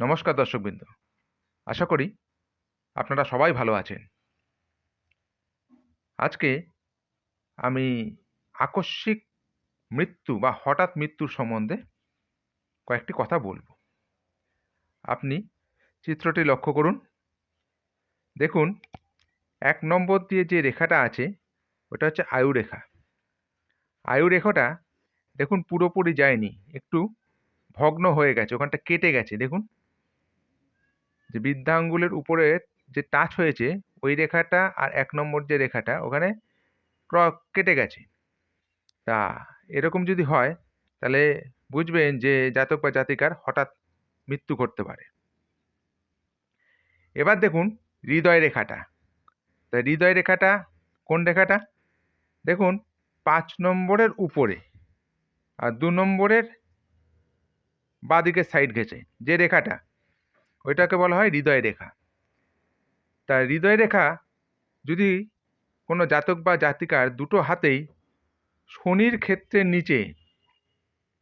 নমস্কার দর্শকবৃন্দ। আশা করি আপনারা সবাই ভালো আছেন। আজকে আমি আকস্মিক মৃত্যু বা হঠাৎ মৃত্যুর সম্বন্ধে কয়েকটি কথা বলব। আপনি চিত্রটি লক্ষ্য করুন। দেখুন, এক নম্বর দিয়ে যে রেখাটা আছে, ওটা হচ্ছে আয়ু রেখা। আয়ু রেখাটা দেখুন পুরোপুরি যায়নি, একটু ভগ্ন হয়ে গেছে, ওখানটা কেটে গেছে। দেখুন যে বৃদ্ধা আঙ্গুলের উপরে যে টাচ হয়েছে, ওই রেখাটা আর এক নম্বর যে রেখাটা ওখানে ক্র কেটে গেছে। তা এরকম যদি হয়, তাহলে বুঝবেন যে জাতক বা জাতিকার হঠাৎ মৃত্যু ঘটতে পারে। এবার দেখুন হৃদয় রেখাটা। তা হৃদয় রেখাটা কোন রেখাটা? দেখুন পাঁচ নম্বরের উপরে আর দু নম্বরের বাঁদিকের সাইড ঘেঁচে যে রেখাটা ওইটাকে বলা হয় হৃদয় রেখা। তা হৃদয় রেখা যদি কোনো জাতক বা জাতিকার দুটো হাতেই শনির ক্ষেত্রের নিচে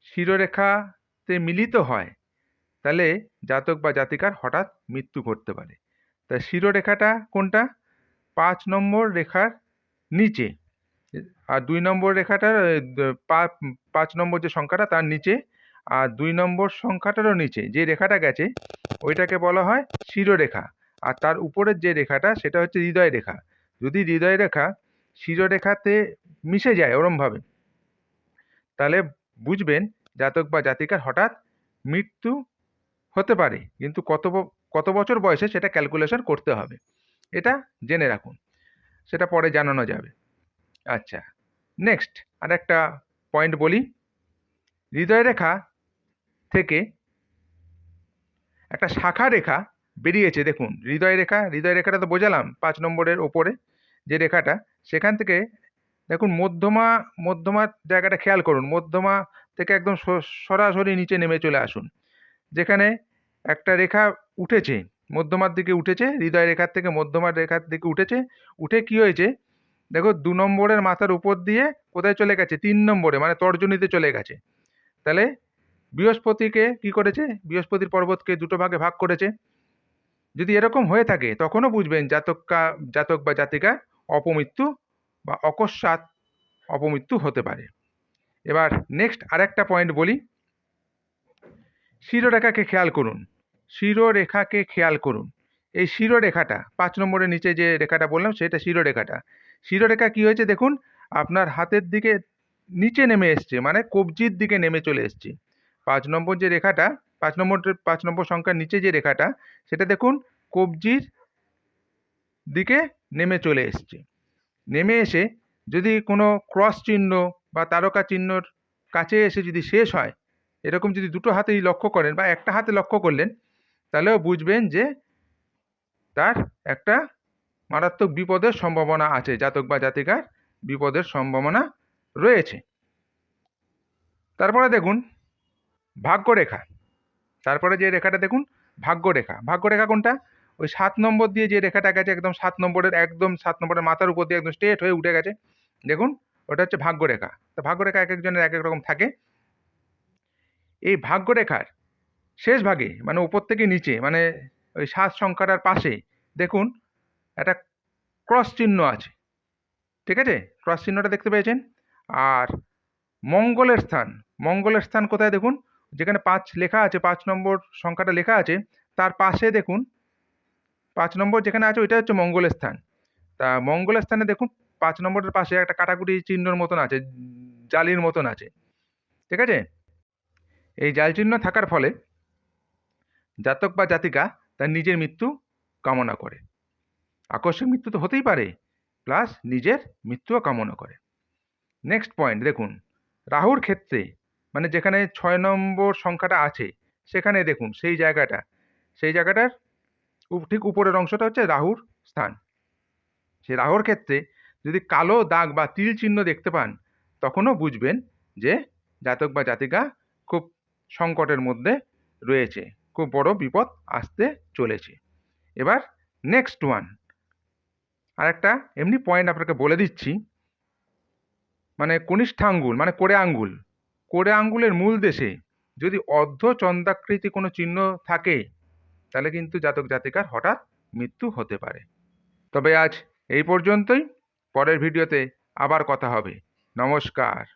শিরোরেখাতে মিলিত হয়, তাহলে জাতক বা জাতিকার হঠাৎ মৃত্যু ঘটতে পারে। তা শিরোরেখাটা কোনটা? পাঁচ নম্বর রেখার নিচে। আর দুই নম্বর রেখাটার পাঁচ নম্বর যে সংখ্যাটা তার নিচে, আর দুই নম্বর সংখ্যাটারও নিচে। যে রেখাটা গেছে ওইটাকে বলা হয় শিরোরেখা। আর তার উপরের যে রেখাটা, সেটা হচ্ছে হৃদয় রেখা যদি হৃদয় রেখা শিরোরেখাতে মিশে যায় ওরমভাবে, তাহলে বুঝবেন জাতক বা জাতিকার হঠাৎ মৃত্যু হতে পারে। কিন্তু কত কত বছর বয়সে সেটা ক্যালকুলেশন করতে হবে। এটা জেনে রাখুন। সেটা পরে জানানো যাবে। আচ্ছা নেক্সট আর একটা পয়েন্ট বলি। হৃদয় রেখা থেকে একটা শাখা রেখা বেরিয়েছে, দেখুন, হৃদয় রেখা, হৃদয় রেখাটা তো বোঝালাম পাঁচ নম্বরের ওপরে যে রেখাটা, সেখান থেকে দেখুন মধ্যমা মধ্যমার জায়গাটা খেয়াল করুন, মধ্যমা থেকে একদম সরাসরি নিচে নেমে চলে আসুন, যেখানে একটা রেখা উঠেছে, মধ্যমার দিকে উঠেছে, হৃদয় রেখার থেকে মধ্যমার রেখার দিকে উঠেছে, উঠে কি হয়েছে দেখো দু নম্বরের মাথার উপর দিয়ে কোথায় চলে গেছে, তিন নম্বরে মানে তর্জনীতে চলে গেছে, তাহলে বৃহস্পতিকে কি করেছে? বৃহস্পতির পর্বতকে দুটো ভাগে ভাগ করেছে। যদি এরকম হয়ে থাকে, তখনও বুঝবেন জাতকা, জাতক বা জাতিকা অপমৃত্যু বা অকস্মাৎ অপমৃত্যু হতে পারে। এবার নেক্সট আরেকটা পয়েন্ট বলি। শিরোরেখাকে খেয়াল করুন। শিরোরেখাকে খেয়াল করুন। এই শিরোরেখাটা, পাঁচ নম্বরের নিচে যে রেখাটা বললাম, সেটা শিরোরেখাটা। শিরোরেখা কি হয়েছে দেখুন, আপনার হাতের দিকে নিচে নেমে এসছে মানে কবজির দিকে নেমে চলে এসছে। পাঁচ নম্বর যে রেখাটা, পাঁচ নম্বর পাঁচ নম্বর সংখ্যার নিচে যে রেখাটা, সেটা দেখুন কবজির দিকে নেমে চলে এসছে। নেমে এসে যদি কোনো ক্রস চিহ্ন বা তারকা চিহ্নর কাছে এসে যদি শেষ হয়, এরকম যদি দুটো হাতেই লক্ষ্য করেন বা একটা হাতে লক্ষ্য করলেন, তাহলেও বুঝবেন যে তার একটা মারাত্মক বিপদের সম্ভাবনা আছে, জাতক বা জাতিকার বিপদের সম্ভাবনা রয়েছে। তারপরে দেখুন ভাগ্যরেখা। তারপরে যে রেখাটা দেখুন, ভাগ্যরেখা। ভাগ্যরেখা কোনটা? ওই সাত নম্বর দিয়ে যে রেখাটা গেছে একদম সাত নম্বরের, একদম সাত নম্বরের মাথার উপর দিয়ে একদম স্ট্রেট হয়ে উঠে গেছে। দেখুন, ওটা হচ্ছে ভাগ্যরেখা। তো ভাগ্যরেখা এক একজনের এক এক রকম থাকে। এই ভাগ্যরেখার শেষ ভাগে মানে উপর থেকে নিচে মানে ওই সাত সংখ্যাটার পাশে, দেখুন, একটা ক্রস চিহ্ন আছে। ঠিক আছে? ক্রস চিহ্নটা দেখতে পেয়েছেন? আর মঙ্গলের স্থান মঙ্গলের স্থান কোথায় দেখুন? যেখানে পাঁচ লেখা আছে, পাঁচ নম্বর সংখ্যাটা লেখা আছে, তার পাশে দেখুন, পাঁচ নম্বর যেখানে আছে, ওইটা হচ্ছে মঙ্গলের স্থান তা মঙ্গলের স্থানে দেখুন, পাঁচ নম্বরের পাশে একটা কাটাকুটি চিহ্নর মতন আছে, জালির মতন আছে। ঠিক আছে? এই জাল চিহ্ন থাকার ফলে জাতক বা জাতিকা তার নিজের মৃত্যু কামনা করে। আকস্মিক মৃত্যু তো হতেই পারে, প্লাস নিজের মৃত্যুও কামনা করে। নেক্সট পয়েন্ট দেখুন, রাহুর ক্ষেত্রে মানে যেখানে ছয় নম্বর সংখ্যাটা আছে, সেখানে দেখুন সেই জায়গাটা। সেই জায়গাটার ঠিক উপরের অংশটা হচ্ছে রাহুর স্থান। সেই রাহুর ক্ষেত্রে যদি কালো দাগ বা তিল চিহ্ন দেখতে পান, তখনও বুঝবেন যে জাতক বা জাতিকা খুব সংকটের মধ্যে রয়েছে, খুব বড় বিপদ আসতে চলেছে। এবার নেক্সট ওয়ান আর একটা এমনি পয়েন্ট আপনাকে বলে দিচ্ছি মানে কনিষ্ঠাঙ্গুল মানে কোড়ে আঙ্গুল। কোড়ে আঙ্গুলের মূল দেশে যদি অর্ধ চন্দ্রাকৃতি কোনো চিহ্ন থাকে, তাহলে কিন্তু জাতক জাতিকার হঠাৎ মৃত্যু হতে পারে। তবে আজ এই পর্যন্তই। পরের ভিডিওতে আবার কথা হবে। নমস্কার।